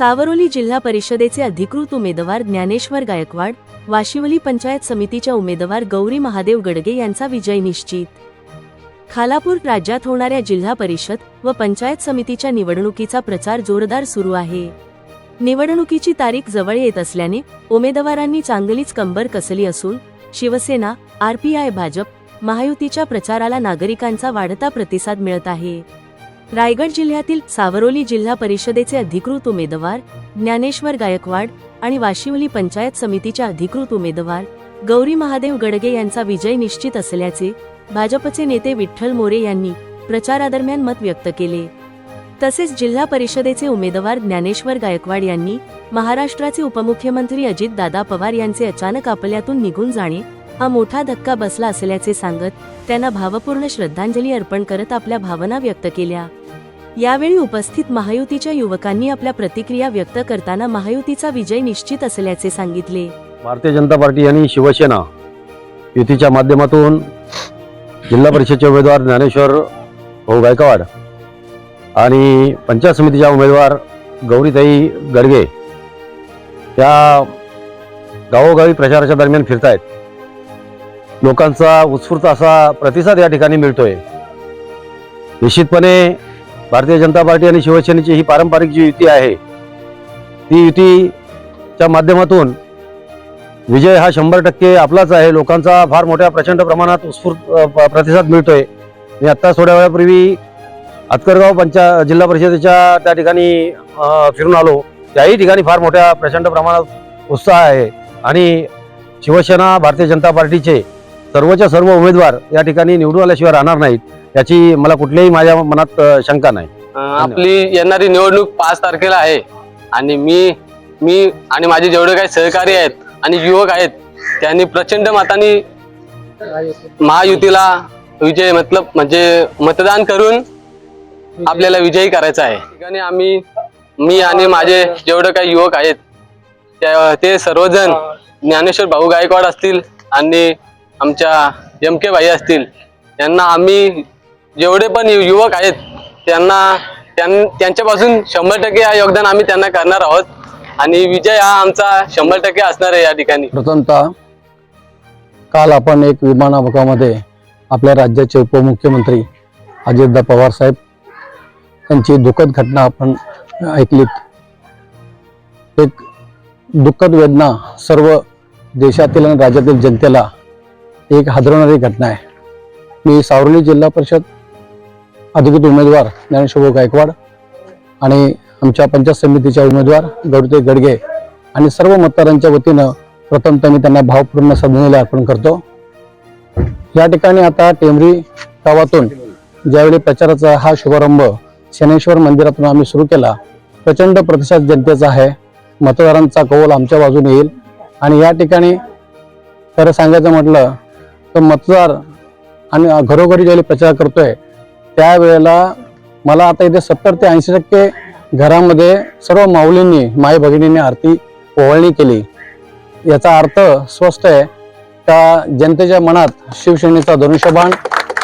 सावरोली जिल्हा परिषदेचे अधिकृत उमेदवार ज्ञानेश्वर गायकवाड वाशिवली पंचायत समितीच्या उमेदवार गौरी महादेव गडगे यांचा विजय निश्चित. खालापूर राज्यात होणाऱ्या जिल्हा परिषद व पंचायत समितीच्या निवडणुकीचा प्रचार जोरदार सुरू आहे. निवडणुकीची तारीख जवळ येत असल्याने उमेदवारांनी चांगलीच कंबर कसली असून शिवसेना आरपीआय भाजप महायुतीच्या प्रचाराला नागरिकांचा वाढता प्रतिसाद मिळत आहे. रायगड जिल्ह्यातील सावरोली जिल्हा परिषदेचे अधिकृत उमेदवार ज्ञानेश्वर गायकवाड आणि वाशिवली पंचायत समितीच्या अधिकृत उमेदवार गौरी महादेव गडगे यांचा विजय निश्चित असल्याचे भाजपचे नेते विठ्ठल मोरे यांनी प्रचारादरम्यान मत व्यक्त केले. तसेच जिल्हा परिषदेचे उमेदवार ज्ञानेश्वर गायकवाड यांनी महाराष्ट्राचे उपमुख्यमंत्री अजित दादा पवार यांचे अचानक आपल्यातून निघून जाणे हा मोठा धक्का बसला असल्याचे सांगत त्यांना भावपूर्ण श्रद्धांजली अर्पण करत आपल्या भावना व्यक्त केल्या. यावेळी उपस्थित महायुतीच्या युवकांनी आपल्या प्रतिक्रिया व्यक्त करताना महायुतीचा विजय निश्चित असल्याचे सांगितले. भारतीय जनता पार्टी आणि शिवसेना युतीच्या माध्यमातून जिल्हा परिषदचे उमेदवार ज्ञानेश्वर भाऊ गायकवाड आणि पंचायत समितीच्या उमेदवार गौरीताई गडगे या गावोगावी प्रचाराच्या दरम्यान फिरतायत. लोकांचा उत्स्फूर्त असा प्रतिसाद या ठिकाणी मिळतोय. निश्चितपणे भारतीय जनता पार्टी आणि शिवसेनेची ही पारंपरिक जी युती आहे ती युतीच्या माध्यमातून विजय हा शंभर टक्के आपलाच आहे. लोकांचा फार मोठ्या प्रचंड प्रमाणात उत्स्फूर्त प- प्रतिसाद मिळतोय. मी आत्ता थोड्या वेळापूर्वी आतकरगाव पंचा जिल्हा परिषदेच्या त्या ठिकाणी फिरून आलो. त्याही ठिकाणी फार मोठ्या प्रचंड प्रमाणात उत्साह आहे. आणि शिवसेना भारतीय जनता पार्टीचे सर्वच्या सर्व उमेदवार या ठिकाणी निवडून आल्याशिवाय राहणार नाहीत. याची मला कुठल्याही माझ्या मनात शंका नाही. आपली येणारी निवडणूक पाच तारखेला आहे. आणि मी मी आणि माझे जेवढे काही सहकारी आहेत आणि युवक आहेत त्यांनी प्रचंड मतांनी महायुतीला विजय मतलब म्हणजे मतदान करून आपल्याला विजयी करायचा आहे. ठिकाणी आम्ही मी आणि माझे जेवढे काही युवक आहेत त्या- ते सर्वजण ज्ञानेश्वर भाऊ गायकवाड असतील आणि आमच्या एम के भाई असतील यांना आम्ही जेवढे पण युवक आहेत त्यांना त्यां- त्यांच्यापासून शंभर टक्के हा योगदान आम्ही त्यांना करणार आहोत. आणि विजय हा आमचा शंभर टक्के असणार आहे या ठिकाणी. प्रथमतः काल आपण एक विमान अपघातामध्ये आपल्या राज्याचे उपमुख्यमंत्री अजितदा पवार साहेब यांची दुःखद घटना आपण ऐकलीत. एक दुःखद वेदना सर्व देशातील आणि राज्यातील जनतेला एक हादरवणारी घटना आहे. मी सावरली जिल्हा परिषद अधिकृत उमेदवार ज्ञानेश्वर गायकवाड आणि आमच्या पंचायत समितीच्या उमेदवार गडते गडगे आणि सर्व मतदारांच्या वतीनं प्रथमतः मी त्यांना भावपूर्ण श्रद्धांजली अर्पण करतो. या ठिकाणी आता टेमरी गावातून ज्यावेळी प्रचाराचा हा शुभारंभ शनेश्वर मंदिरातून आम्ही सुरू केला प्रचंड प्रतिसाद जनतेचा आहे. मतदारांचा कौल आमच्या बाजूने येईल. आणि या ठिकाणी खरं सांगायचं म्हटलं तर मतदार आणि घरोघरी ज्यावेळी प्रचार करतोय त्यावेळेला मला आता इथे सत्तर ते ऐंशी टक्के घरामध्ये सर्व माऊलींनी माई भगिनींनी आरती ओवाळणी केली. याचा अर्थ स्पष्ट आहे का जनतेच्या मनात शिवसेनेचा धनुष्यबाण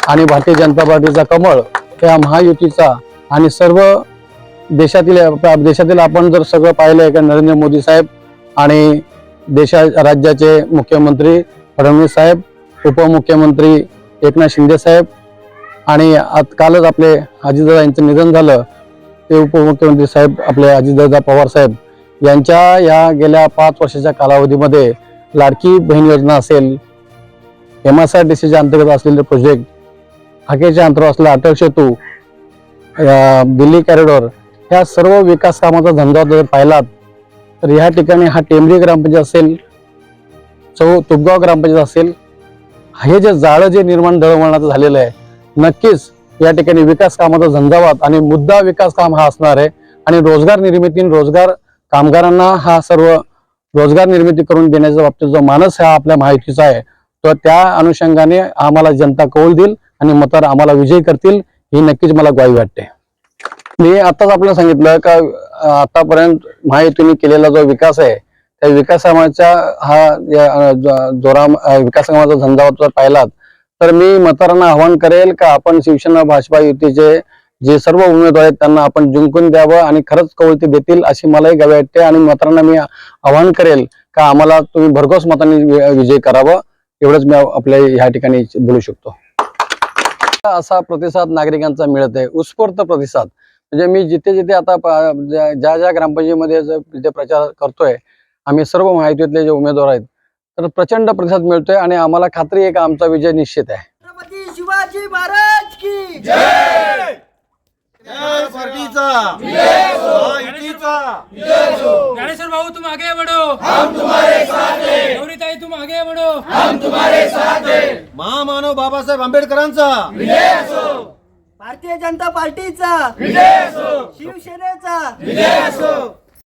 आणि भारतीय जनता पार्टीचा कमळ या महायुतीचा आणि सर्व देशातील देशातील आपण जर सगळं पाहिलंय का नरेंद्र मोदी साहेब आणि देशा राज्याचे मुख्यमंत्री फडणवीस साहेब उपमुख्यमंत्री एकनाथ शिंदे साहेब आणि आत- कालच आपले अजितदादा यांचं निधन झालं ते उपमुख्यमंत्री साहेब आपले अजितदादा पवार साहेब यांच्या या गेल्या पाच वर्षाच्या कालावधीमध्ये लाडकी बहीण योजना असेल एम एस आर डी सीच्या अंतर्गत असलेले प्रोजेक्ट हाकेच्या अंतरावर असलेला अटल सेतू या दिल्ली कॉरिडॉर ह्या सर्व विकास कामाचा धंदा जर पाहिलात तर ह्या ठिकाणी हा टेंबरी ग्रामपंचायत असेल चौ तुपगाव ग्रामपंचायत असेल हे जे जाळं जे निर्माण दळवळणाचं झालेलं आहे नक्कीच या ठिकाणी विकास कामाचा झंझावात आणि मुद्दा विकास काम हा असणार आहे. आणि रोजगार निर्मिती आणि रोजगार कामगारांना हा सर्व रोजगार निर्मिती करून देण्याच्या बाबतीत जो मानस हा आपल्या माहितीचा आहे तो त्या अनुषंगाने आम्हाला जनता कौल देईल आणि मतार आम्हाला विजय करतील ही नक्कीच मला ग्वाही वाटते. मी आताच आपल्याला सांगितलं का आतापर्यंत महायुतीने केलेला जो विकास आहे त्या विकासाच्या हा जोरा विकासकामाचा विकास धंदा जर पाहिलात तर मी मतदारांना आवाहन करेल का आपण शिवसेना भाजपा युतीचे जे सर्व उमेदवार आहेत त्यांना आपण जिंकून द्यावं आणि खरंच कवळती देतील अशी मलाही गावी वाटते आणि मित्रांना मी आवाहन करेल का आम्हाला तुम्ही भरघोस मताने विजय करावं. एवढंच मी आपल्या ह्या ठिकाणी बोलू शकतो. असा प्रतिसाद नागरिकांचा मिळत आहे. उत्स्फूर्त प्रतिसाद. म्हणजे मी जिथे जिथे आता ज्या ज्या ग्रामपंचायतीमध्ये जिथे प्रचार करतोय आम्ही सर्व माहितीतले जे उमेदवार आहेत तर प्रचंड प्रतिसाद मिळतोय आणि आम्हाला खात्री आहे का आमचा विजय निश्चित आहे. छत्रपती शिवाजी महाराज की जय! ज्ञानेश्वर भाऊ तुम आगे बढ़ो। हम तुम्हारे साथ हैं। गौरीताई तुम आगे बढ़ो। महामानव बाबासाहेब आंबेडकरांचा! भारतीय जनता पार्टीचा! विजय असो। शिवसेनेचा! विजय असो।